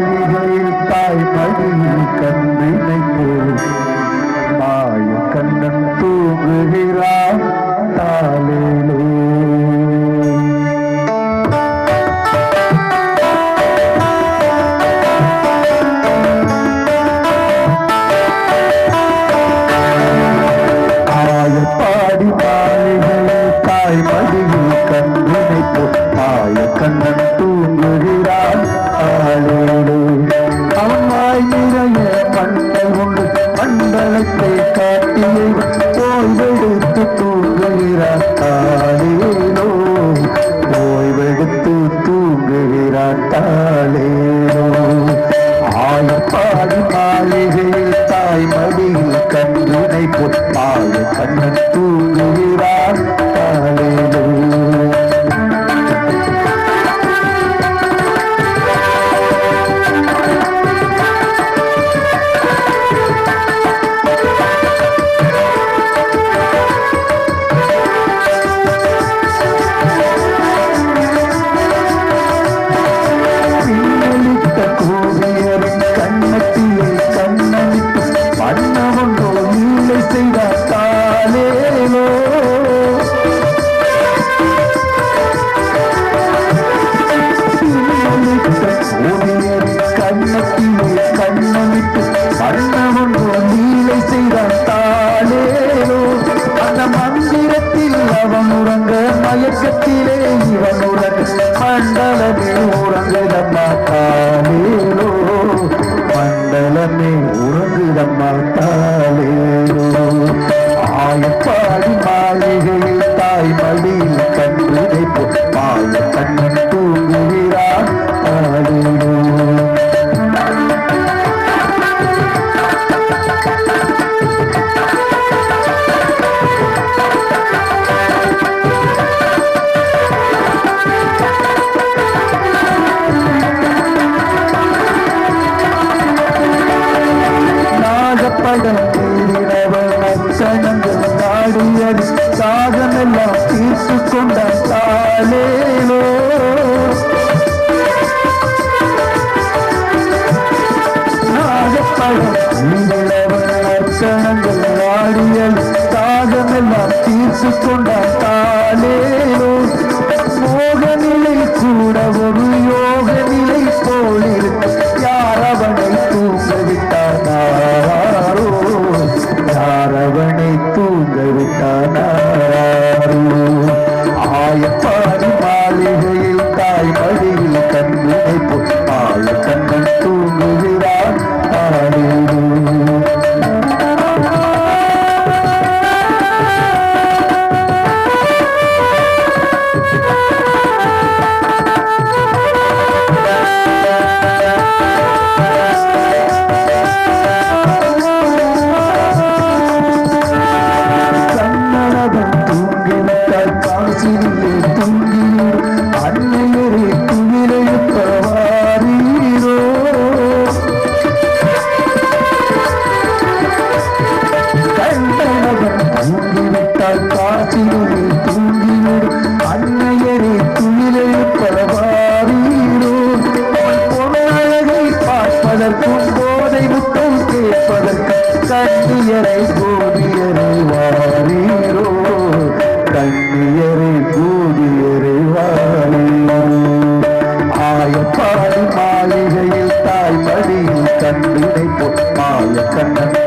हरी हरी ताई मरी கழுத்தை காட்டியை ஓய்வெடுத்து தூங்குகிறான் தாளேனோ ஓய்வெடுத்து தூங்குகிறான் தாளே மனம் தேடினவள் சனங்கள் நாடியது சாதமெல்லாம் தீர்த்து கொண்ட தாளேலோ. நாகப்பழம் நீடினவள் அர்ச்சனங்கள் நாடியது சாதமெல்லாம் தீர்த்து கொண்ட காற்றினுமே தூங்கினோம். அன்னையரே துயிலெழுப்பவாரீரோ பொன்னழகை பார்ப்பதற்கும் போதை முத்தம் கேட்பதற்கும் கண்ணியரை கோபியரை வாரீரோ. கண்ணியரை கோபியரை வாரீரோ. ஆயப்பாடி மாளிகையில் தாய்மடியில் கண்ணினை பொன்மாய கண்ணன்